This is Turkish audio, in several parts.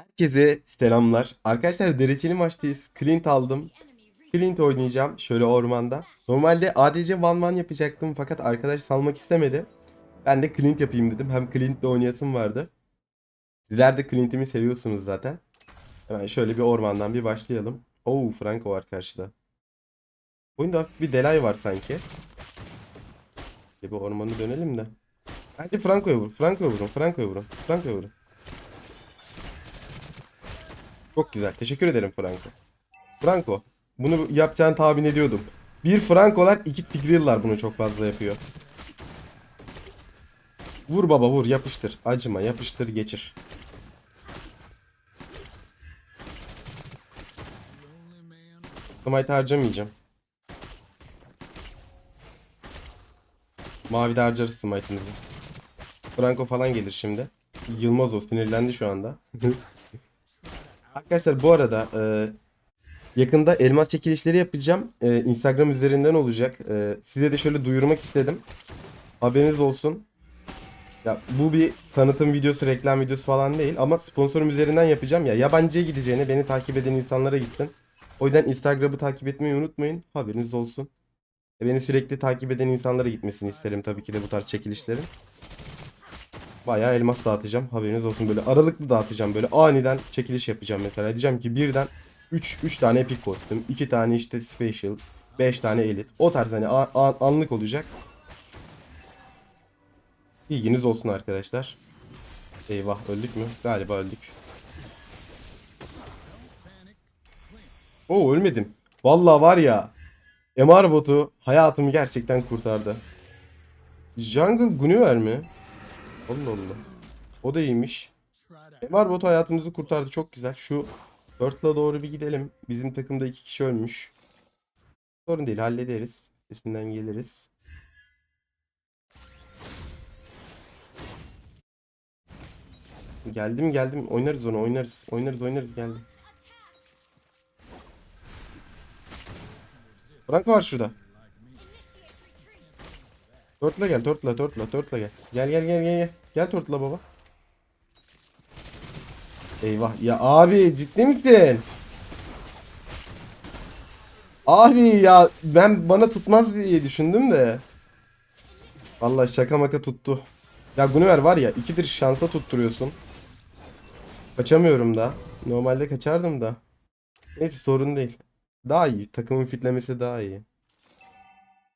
Herkese selamlar. Arkadaşlar dereceli maçtayız. Clint aldım. Clint oynayacağım şöyle ormanda. Normalde ADC one one yapacaktım fakat arkadaş salmak istemedi. Ben de Clint yapayım dedim. Hem Clint'le oynayasım vardı. Sizler de Clint'imi seviyorsunuz zaten. Hemen şöyle bir ormandan bir başlayalım. Oo Franco var karşıda. Oyunda hafif bir delay var sanki. Bir ormanı dönelim de. Bence Franco'ya vur. Franco'ya vurun. Franco'ya vurun. Franco'ya vurun. Çok güzel. Teşekkür ederim Franco. Franco. Bunu yapacağını tahmin ediyordum. Bir Franco'lar iki Tigreal'lar bunu çok fazla yapıyor. Vur baba vur yapıştır. Acıma yapıştır geçir. Smite harcamayacağım. Mavi de harcarız smite'ımızı. Franco falan gelir şimdi. Yılmaz o sinirlendi şu anda. Arkadaşlar bu arada e, yakında elmas çekilişleri yapacağım. E, Instagram üzerinden olacak. E, size de şöyle duyurmak istedim. Haberiniz olsun. Ya bu bir tanıtım videosu, reklam videosu falan değil ama sponsorum üzerinden yapacağım ya. Yabancıya gideceğine beni takip eden insanlara gitsin. O yüzden Instagram'ı takip etmeyi unutmayın. Haberiniz olsun. E, beni sürekli takip eden insanlara gitmesini isterim tabii ki de bu tarz çekilişlerin. Bayağı elmas dağıtacağım. Haberiniz olsun böyle aralıklı dağıtacağım. Böyle aniden çekiliş yapacağım mesela. Diyeceğim ki birden 3 3 tane epic kostüm, 2 tane işte special, 5 tane elite. O tarz hani anlık olacak. Bilginiz olsun arkadaşlar. Eyvah öldük mü? Galiba öldük. Oo ölmedim. Vallahi var ya. MR botu hayatımı gerçekten kurtardı. Jungle Guinevere mi? Allah Allah. O da iyiymiş. MR botu hayatımızı kurtardı. Çok güzel. Şu Turtle'a doğru bir gidelim. Bizim takımda iki kişi ölmüş. Sorun değil hallederiz. Sesinden geliriz. Geldim geldim. Oynarız onu oynarız. Oynarız oynarız geldim. Franco var şurada. Turtle'a gel, Turtle'a, Turtle'a, Turtle'a gel. Gel gel gel gel gel. Gel Turtle'a baba. Eyvah ya abi ciddi misin? Abi ya ben bana tutmaz diye düşündüm de. Vallahi şaka maka tuttu. Ya Gunnivere var ya ikidir şansa tutturuyorsun. Kaçamıyorum da. Normalde kaçardım da. Neyse sorun değil. Daha iyi. Takımın fitlemesi daha iyi.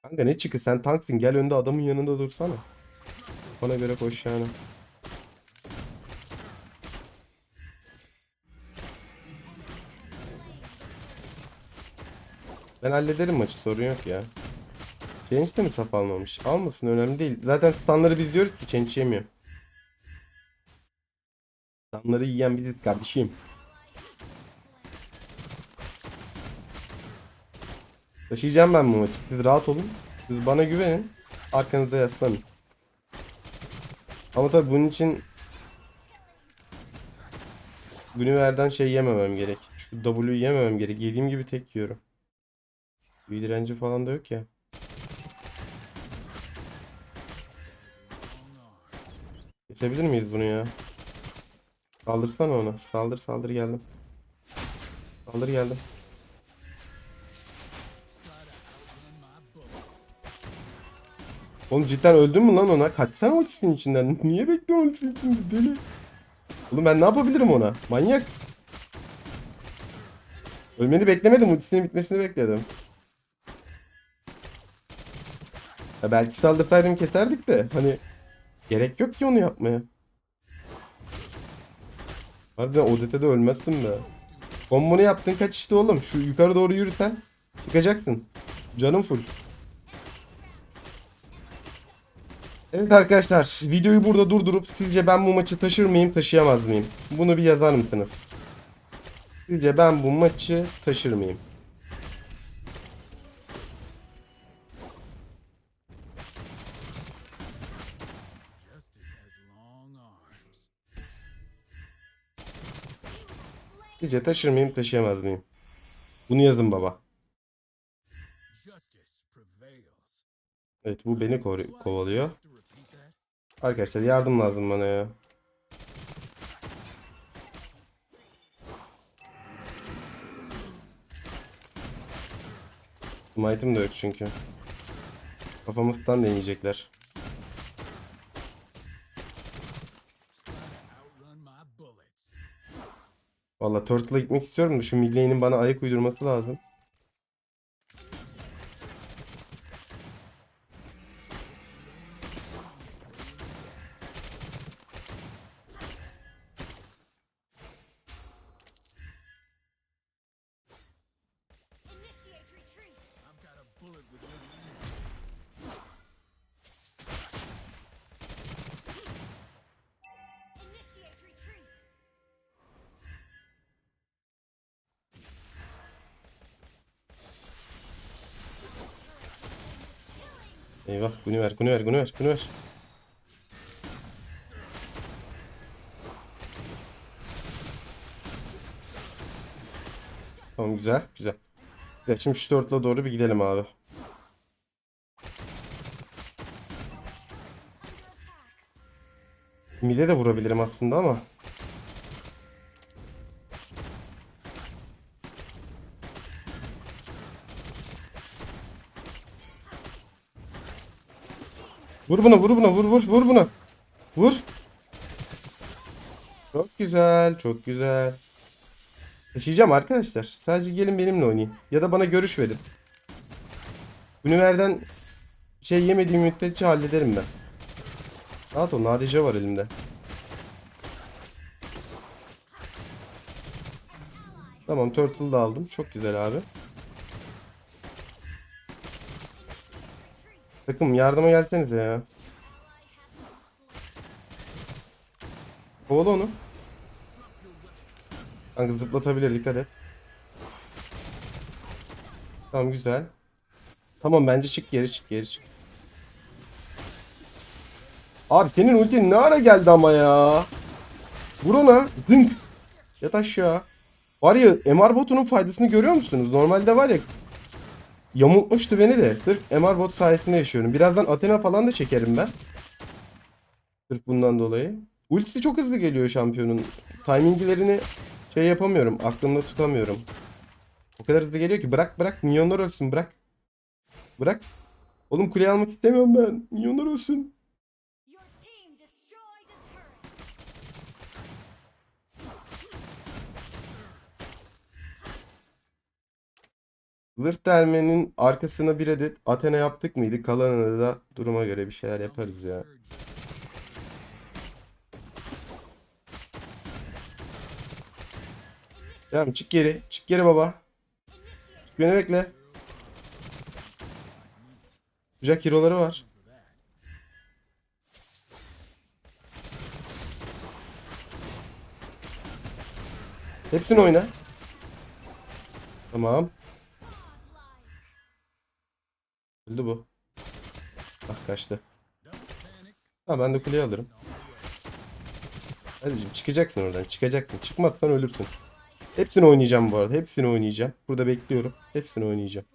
Kanka ne çıkı sen tanksın gel önde adamın yanında dursana. Ona göre koş yani. Ben hallederim maçı sorun yok ya. Change de mi saf almamış? Almasın önemli değil. Zaten stunları biz diyoruz ki Change yemiyor. Stunları yiyen biziz kardeşim. Taşıyacağım ben bu maçı. Siz rahat olun. Siz bana güvenin. Arkanıza yaslanın. Ama tabii bunun için Günüverden şey yememem gerek. Şu W'yu yememem gerek. Yediğim gibi tek yiyorum. Bir direnci falan da yok ya. Kesebilir miyiz bunu ya? Saldırsana ona. Saldır saldır geldim. Saldır geldim. Oğlum cidden öldün mü lan ona? Kaçsana ultisinin içinden. Niye bekliyorsun ultisinin içinde deli? Oğlum ben ne yapabilirim ona? Manyak. Ölmeni beklemedim. Ultisinin bitmesini bekledim. Ya belki saldırsaydım keserdik de. Hani gerek yok ki onu yapmaya. Harbiden ODT'de ölmezsin be. Kombonu yaptın kaç işte oğlum. Şu yukarı doğru yürüten çıkacaksın. Canım full. Evet arkadaşlar videoyu burada durdurup sizce ben bu maçı taşır mıyım taşıyamaz mıyım? Bunu bir yazar mısınız? Sizce ben bu maçı taşır mıyım? Sizce taşır mıyım taşıyamaz mıyım? Bunu yazın baba. Evet bu beni kovalıyor. Arkadaşlar yardım lazım bana ya. Smite'im de yok çünkü. Kafamızdan deneyecekler. Valla Turtle'a gitmek istiyorum da şu midlane'in bana ayak uydurması lazım. Ver bunu ver bunu ver bunu ver. Tamam güzel güzel. Güzel şimdi şu Turtle'a doğru bir gidelim abi. Mide de vurabilirim aslında ama. Vur buna vur buna vur vur vur buna. Vur. Çok güzel çok güzel. Taşıyacağım arkadaşlar. Sadece gelin benimle oynayın. Ya da bana görüş verin. Univerden şey yemediğim müddetçe hallederim ben. Rahat nadice var elimde. Tamam turtle da aldım. Çok güzel abi. Takım yardıma gelsenize ya. Kovala onu. Kanka zıplatabilir dikkat et. Tamam güzel. Tamam bence çık geri çık geri çık. Abi senin ultin ne ara geldi ama ya. Vur ona. Zınk. Yat aşağı. Var ya MR botunun faydasını görüyor musunuz? Normalde var ya yamultmuştu beni de. Sırf MR bot sayesinde yaşıyorum. Birazdan Athena falan da çekerim ben. Sırf bundan dolayı. Ultisi çok hızlı geliyor şampiyonun. Timinglerini şey yapamıyorum. Aklımda tutamıyorum. O kadar hızlı geliyor ki bırak bırak. Milyonlar ölsün bırak. Bırak. Oğlum kuleyi almak istemiyorum ben. Milyonlar ölsün. Zırh delmenin arkasına bir adet Athena yaptık mıydı? Kalanını da duruma göre bir şeyler yaparız ya. Tamam çık geri. Çık geri baba. Çık beni bekle. Sıcak hero'ları var. Hepsini oyna. Tamam. Öldü bu. Ah kaçtı. Ha ben de kuleyi alırım. Hadi çıkacaksın oradan. Çıkacaksın. Çıkmazsan ölürsün. Hepsini oynayacağım bu arada. Hepsini oynayacağım. Burada bekliyorum. Hepsini oynayacağım.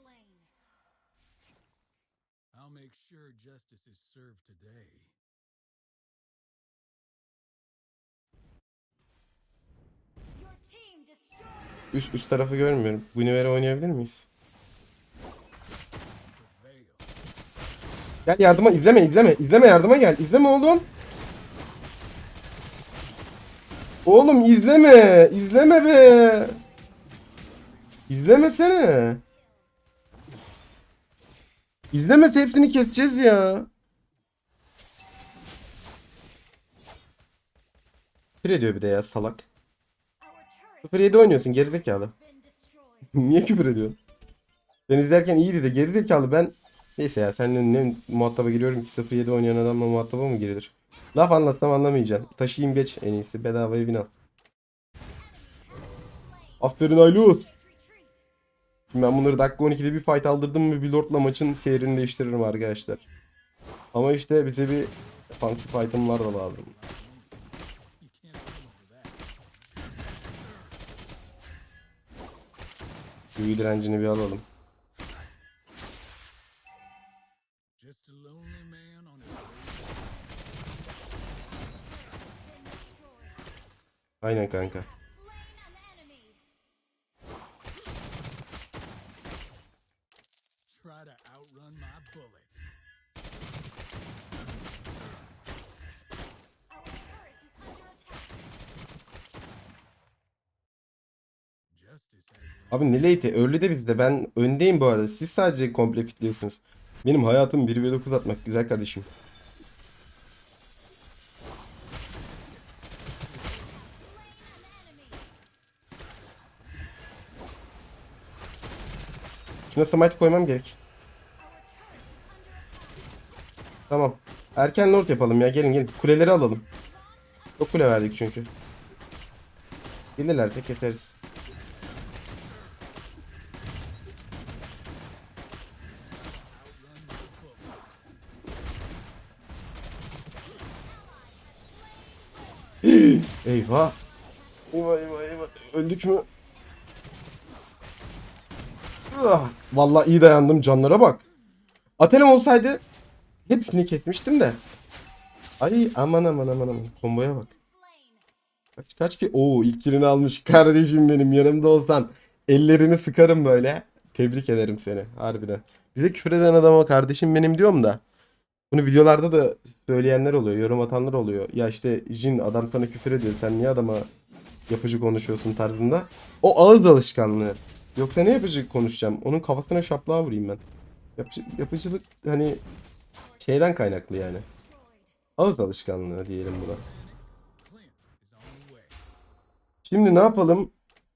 Üst üst tarafı görmüyorum. Guinevere'e oynayabilir miyiz? Gel yardıma izleme izleme. İzleme yardıma gel. İzleme oğlum. Oğlum izleme. İzleme be. İzlemesene. İzlemese hepsini keseceğiz ya. Küfür ediyor bir de ya salak. our turret 0-7 oynuyorsun gerizekalı. Niye küfür ediyorsun? Sen izlerken iyiydi de gerizekalı ben. Neyse ya seninle ne muhataba giriyorum ki 0-7 oynayan adamla muhataba mı girilir? Laf anlatsam anlamayacaksın. Taşıyayım geç en iyisi bedavaya bin al. Aferin Aylu. Şimdi ben bunları dakika 12'de bir fight aldırdım mı bir lordla maçın seyrini değiştiririm arkadaşlar. Ama işte bize bir defansif itemlar da lazım. Büyü direncini bir alalım. Aynen kanka. Abi ne late'i? Early de bizde. Ben öndeyim bu arada. Siz sadece komple fitliyorsunuz. Benim hayatım 1v9 atmak. Güzel kardeşim. Şuna smite koymam gerek. Tamam. Erken lord yapalım ya. Gelin gelin. Kuleleri alalım. Çok kule verdik çünkü. Gelirlerse keseriz. Eyvah. Eyvah eyvah eyvah. Öldük mü? Vallahi iyi dayandım canlara bak. Atenem olsaydı hepsini kesmiştim de. Ay aman aman aman aman. Komboya bak. Kaç kaç ki? Oo ilk kilini almış kardeşim benim yanımda olsan. Ellerini sıkarım böyle. Tebrik ederim seni harbiden. Bize küfür eden adama kardeşim benim diyorum da. Bunu videolarda da söyleyenler oluyor. Yorum atanlar oluyor. Ya işte Jin adam sana küfür ediyor. Sen niye adama yapıcı konuşuyorsun tarzında. O ağız alışkanlığı. Yoksa ne yapıcı konuşacağım? Onun kafasına şaplığa vurayım ben. Yapıcı, yapıcılık hani şeyden kaynaklı yani. Ağız alışkanlığı diyelim buna. Şimdi ne yapalım?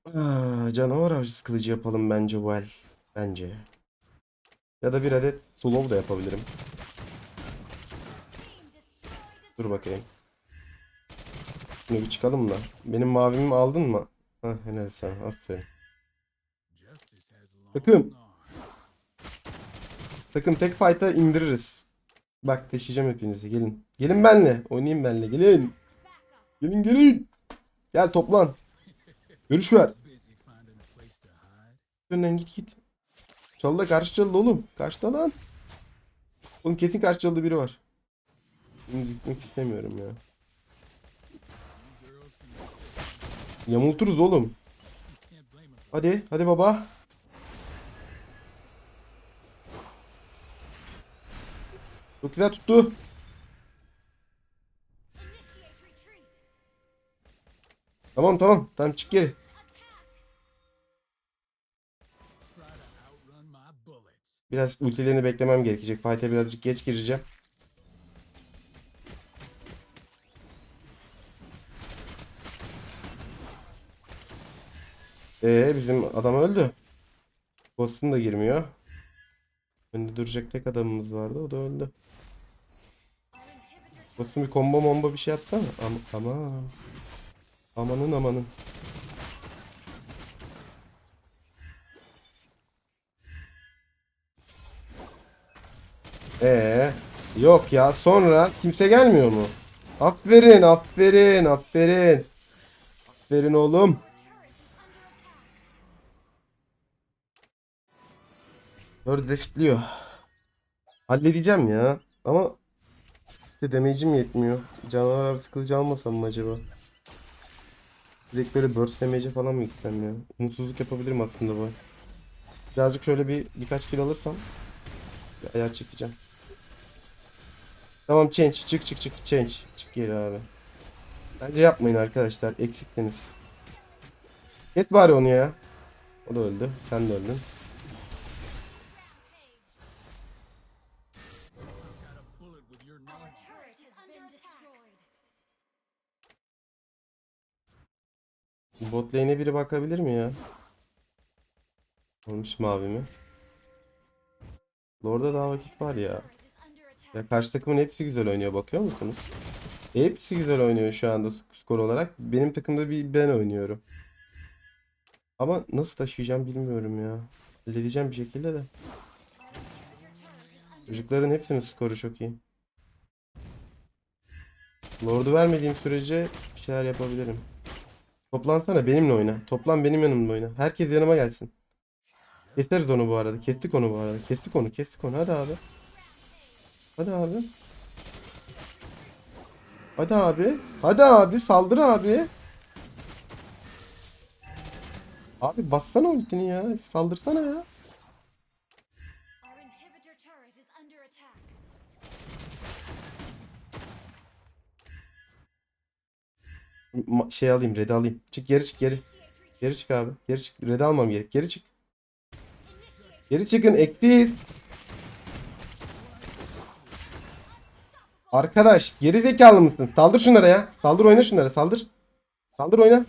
Aa, canavar avcısı kılıcı yapalım bence well. Bence. Ya da bir adet slow da yapabilirim. Dur bakayım. Şimdi bir çıkalım da. Benim mavimi aldın mı? Hah helal sana. Aferin. Takım. Takım tek fight'a indiririz. Bak taşıyacağım hepinizi. Gelin. Gelin benle. Oynayayım benle. Gelin. Gelin gelin. Gel toplan. Görüş ver. Önden git git. Çalıda karşı çalıda oğlum. Karşıda lan. Oğlum kesin karşı çalıda biri var. Şimdi gitmek istemiyorum ya. Yamulturuz oğlum. Hadi hadi baba. Çok güzel tuttu. Tamam tamam. Tamam çık geri. Biraz ultilerini beklemem gerekecek. Fight'e birazcık geç gireceğim. Ee bizim adam öldü. Boss'un da girmiyor. Önde duracak tek adamımız vardı. O da öldü. Boss'un bir combo momba bir şey yaptı ama. Ama aman. Amanın amanın. Ee, yok ya sonra kimse gelmiyor mu? Aferin, aferin, aferin. Aferin oğlum. Dördü de. Halledeceğim ya. Ama işte damage'im yetmiyor. Canavar avcısı kılıcı almasam mı acaba? Direkt böyle burst damage'e falan mı gitsem ya? Umutsuzluk yapabilirim aslında bu. Birazcık şöyle bir birkaç kill alırsam bir ayar çekeceğim. Tamam change çık çık çık change çık geri abi. Bence yapmayın arkadaşlar eksiktiniz. Get bari onu ya. O da öldü. Sen de öldün. Bot biri bakabilir mi ya? Olmuş mavi mi? Lord'a daha vakit var ya. Ya karşı takımın hepsi güzel oynuyor bakıyor musunuz? Hepsi güzel oynuyor şu anda skor olarak. Benim takımda bir ben oynuyorum. Ama nasıl taşıyacağım bilmiyorum ya. Halledeceğim bir şekilde de. Çocukların hepsinin skoru çok iyi. Lord'u vermediğim sürece bir şeyler yapabilirim. Toplansana benimle oyna. Toplan benim yanımda oyna. Herkes yanıma gelsin. Keseriz onu bu arada. Kestik onu bu arada. Kestik onu. Kestik onu. Hadi abi. Hadi abi. Hadi abi. Hadi abi. Saldır abi. Abi bassana ultini ya. Saldırsana ya. Şey alayım. Red'i alayım. Çık geri çık geri. Geri çık abi. Geri çık. Red almam gerek. Geri çık. Geri çıkın. Ekliyiz. Arkadaş geri zekalı mısın? Saldır şunlara ya. Saldır oyna şunlara. Saldır. Saldır oyna.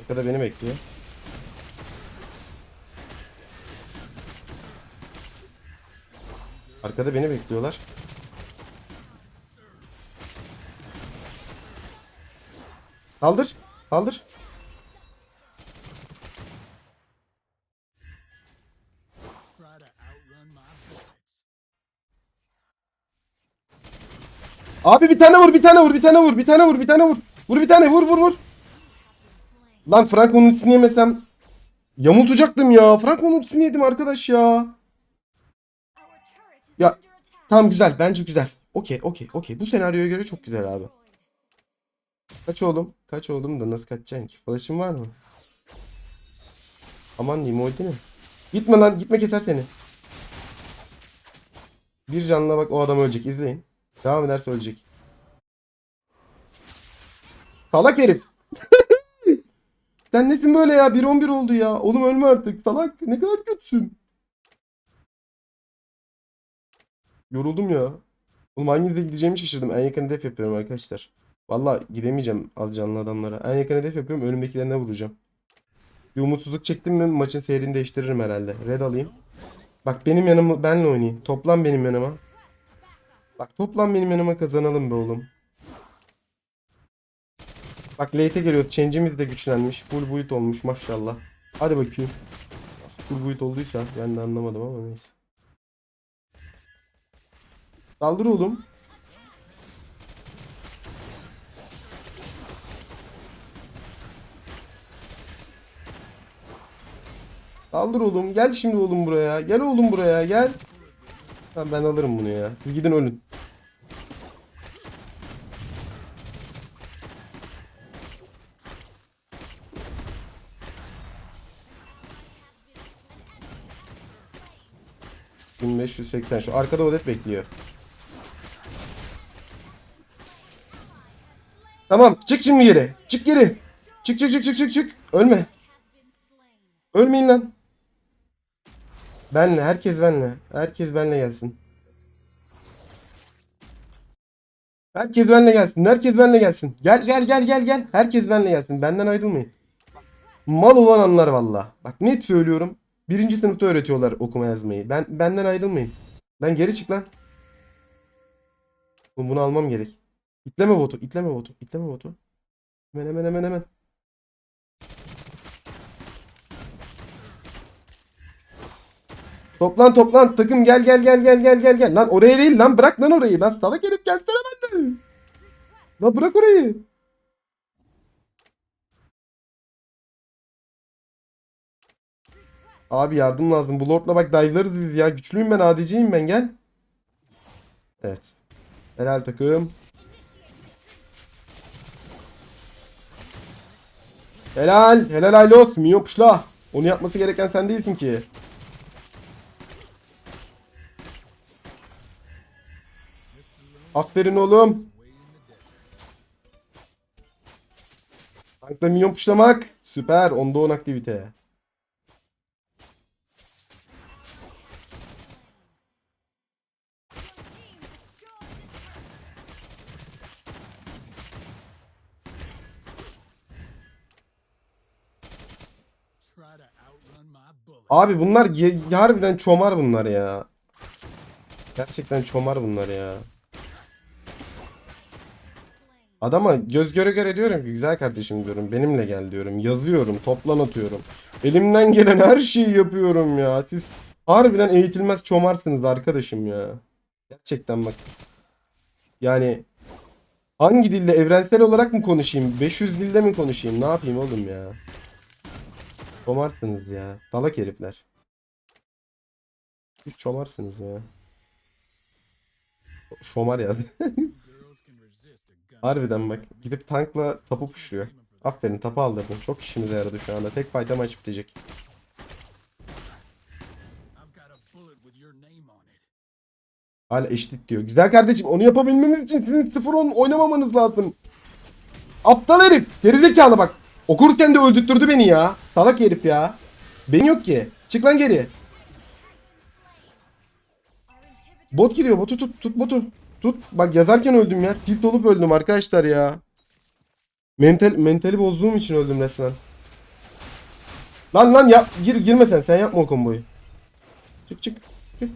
Arkada beni bekliyor. Arkada beni bekliyorlar. My bullets. Abi bir tane vur, bir tane vur, bir tane vur, bir tane vur, bir tane vur. Vur bir tane, vur vur vur. Lan Franco'nun ultisini yemesem yamultacaktım ya. Franco'nun ultisini yedim arkadaş ya. Ya. Tamam güzel, bence güzel. Okey, okey, okey. Bu senaryoya göre çok güzel abi. Kaç oğlum? Kaç oğlum da nasıl kaçacaksın ki? Flash'ın var mı? Aman diyeyim o ne? Gitme lan, gitme keser seni. Bir canla bak o adam ölecek, izleyin. Devam ederse ölecek. Salak herif. Sen nesin böyle ya? 1-11 oldu ya. Oğlum ölme artık. Salak. Ne kadar kötüsün. Yoruldum ya. Oğlum hanginize gideceğimi şaşırdım. En yakın hedef yapıyorum arkadaşlar. Valla gidemeyeceğim az canlı adamlara. En yakın hedef yapıyorum. Önümdekilerine vuracağım. Bir umutsuzluk çektim mi maçın seyrini değiştiririm herhalde. Red alayım. Bak benim yanıma benle oynayın. Toplan benim yanıma. Bak toplan benim yanıma kazanalım be oğlum. Bak late'e geliyor. Change'imiz de güçlenmiş. Full build olmuş maşallah. Hadi bakayım. Full build olduysa ben de anlamadım ama neyse. Saldır oğlum. Saldır oğlum. Gel şimdi oğlum buraya. Gel oğlum buraya. Gel. Tamam ben alırım bunu ya. Siz gidin ölün. ...1580 şu arkada Odet bekliyor. Tamam çık şimdi geri. Çık geri. Çık çık çık çık çık çık. Ölme. Ölmeyin lan. Benle herkes benle. Herkes benle gelsin. Herkes benle gelsin. Herkes benle gelsin. Gel gel gel gel gel. Herkes benle gelsin. Benden ayrılmayın. Mal olan anlar valla. Bak net söylüyorum. Birinci sınıfta öğretiyorlar okuma yazmayı. Ben benden ayrılmayın. Lan geri çık lan. Bunu almam gerek. İtleme botu, itleme botu, itleme botu. Hemen hemen hemen hemen. Toplan toplan takım gel gel gel gel gel gel gel. Lan oraya değil lan bırak lan orayı. Lan salak herif gelsene ben de. Lan bırak orayı. Abi yardım lazım. Bu lordla bak dive'larız biz ya. Güçlüyüm ben ADC'yim ben gel. Evet. Helal takım. Helal. Helal Aylos. Minyon puşla. Onu yapması gereken sen değilsin ki. Aferin oğlum. Tankla minyon puşlamak. Süper. Onda 10 aktivite. Abi bunlar harbiden çomar bunlar ya. Gerçekten çomar bunlar ya. Adama göz göre göre diyorum ki güzel kardeşim diyorum benimle gel diyorum yazıyorum toplan atıyorum. Elimden gelen her şeyi yapıyorum ya. Siz harbiden eğitilmez çomarsınız arkadaşım ya. Gerçekten bak. Yani hangi dilde evrensel olarak mı konuşayım? 500 dilde mi konuşayım? Ne yapayım oğlum ya? Çomarsınız ya. Salak herifler. Siz çomarsınız ya. Şomar ya. Harbiden bak. Gidip tankla tapu puşluyor. Aferin tapu aldırdın. Çok işimize yaradı şu anda. Tek fight'a maç bitecek. Hala eşit diyor. Güzel kardeşim onu yapabilmemiz için sizin 0-10 oynamamanız lazım. Aptal herif. Gerizekalı bak. Okurken de öldürttürdü beni ya. Salak herif ya. Beyin yok ki. Çık lan geri. Bot gidiyor. Botu tut. Tut botu. Tut. Bak yazarken öldüm ya. Tilt olup öldüm arkadaşlar ya. Mental, mentali bozduğum için öldüm resmen. Lan lan yap. Gir, girme sen. Sen yapma o komboyu. Çık çık. Çık.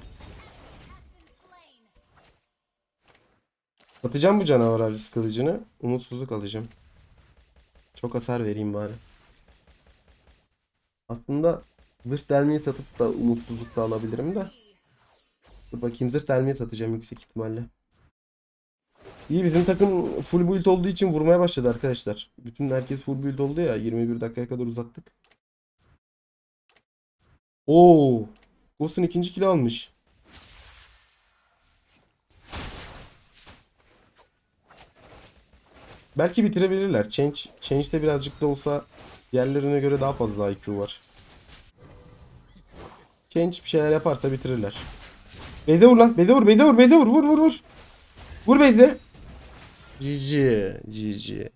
Atacağım bu canavar avcısı kılıcını. Umutsuzluk alacağım. Çok hasar vereyim bari. Aslında zırh delmeyi satıp da umutsuzluk da alabilirim de. Dur bakayım zırh delmeyi satacağım yüksek ihtimalle. İyi bizim takım full build olduğu için vurmaya başladı arkadaşlar. Bütün herkes full build oldu ya. 21 dakikaya kadar uzattık. Oo. Ghost'un ikinci kill almış. Belki bitirebilirler. Change, Change'de birazcık da olsa diğerlerine göre daha fazla IQ var. Change bir şeyler yaparsa bitirirler. Beyde vur lan. Beyde vur. Beyde vur. Beyde vur. Vur vur vur. Vur Beyde. GG. GG.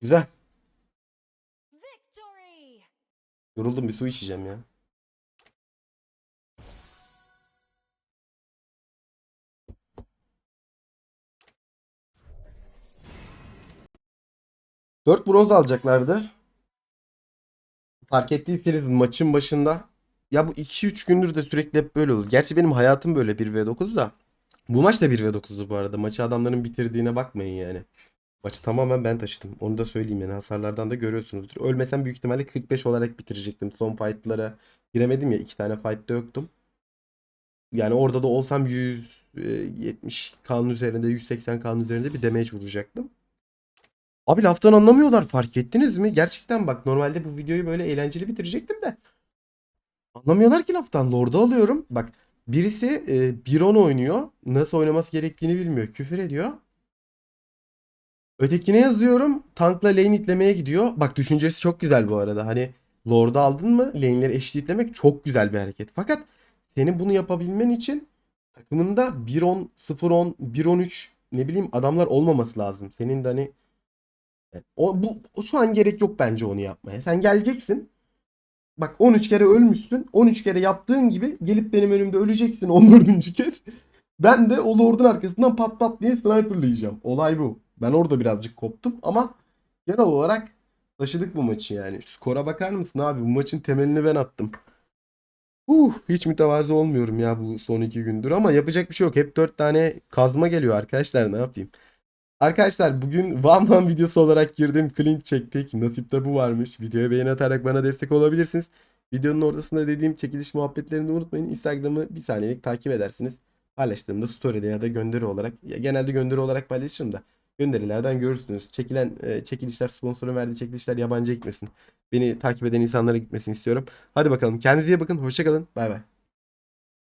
Güzel. Victory! Yoruldum bir su içeceğim ya. Dört bronz alacaklardı. Fark ettiyseniz maçın başında ya bu 2-3 gündür de sürekli hep böyle olur. Gerçi benim hayatım böyle 1v9 da. Bu maç da 1v9'du bu arada. Maçı adamların bitirdiğine bakmayın yani. Maçı tamamen ben taşıdım. Onu da söyleyeyim yani hasarlardan da görüyorsunuzdur. Ölmesem büyük ihtimalle 45 olarak bitirecektim. Son fight'lara giremedim ya. iki tane fight'ta yoktum. Yani orada da olsam 170 kanun üzerinde 180 kanun üzerinde bir damage vuracaktım. Abi laftan anlamıyorlar fark ettiniz mi? Gerçekten bak normalde bu videoyu böyle eğlenceli bitirecektim de. Anlamıyorlar ki laftan. Lord'u alıyorum. Bak birisi e, Biron oynuyor. Nasıl oynaması gerektiğini bilmiyor. Küfür ediyor. Ötekine yazıyorum. Tankla lane itlemeye gidiyor. Bak düşüncesi çok güzel bu arada. Hani Lord'u aldın mı lane'leri eşitlemek çok güzel bir hareket. Fakat senin bunu yapabilmen için takımında 1-10, 0-10, 1-13 ne bileyim adamlar olmaması lazım. Senin de hani yani o, bu, şu an gerek yok bence onu yapmaya. Sen geleceksin. Bak 13 kere ölmüşsün. 13 kere yaptığın gibi gelip benim önümde öleceksin 14. kez. Ben de o Lord'un arkasından pat pat diye sniperlayacağım. Olay bu. Ben orada birazcık koptum ama genel olarak taşıdık bu maçı yani. Skora bakar mısın abi? Bu maçın temelini ben attım. Uh, hiç mütevazı olmuyorum ya bu son iki gündür ama yapacak bir şey yok. Hep 4 tane kazma geliyor arkadaşlar ne yapayım. Arkadaşlar bugün Van Van videosu olarak girdim. Clean çektik. Nasipte bu varmış. Videoya beğeni atarak bana destek olabilirsiniz. Videonun ortasında dediğim çekiliş muhabbetlerini unutmayın. Instagram'ı bir saniyelik takip edersiniz. Paylaştığımda story'de ya da gönderi olarak. Ya genelde gönderi olarak paylaşırım da. Gönderilerden görürsünüz. Çekilen e, çekilişler sponsorun verdiği çekilişler yabancıya gitmesin. Beni takip eden insanlara gitmesin istiyorum. Hadi bakalım kendinize iyi bakın. Hoşçakalın. Bay bay.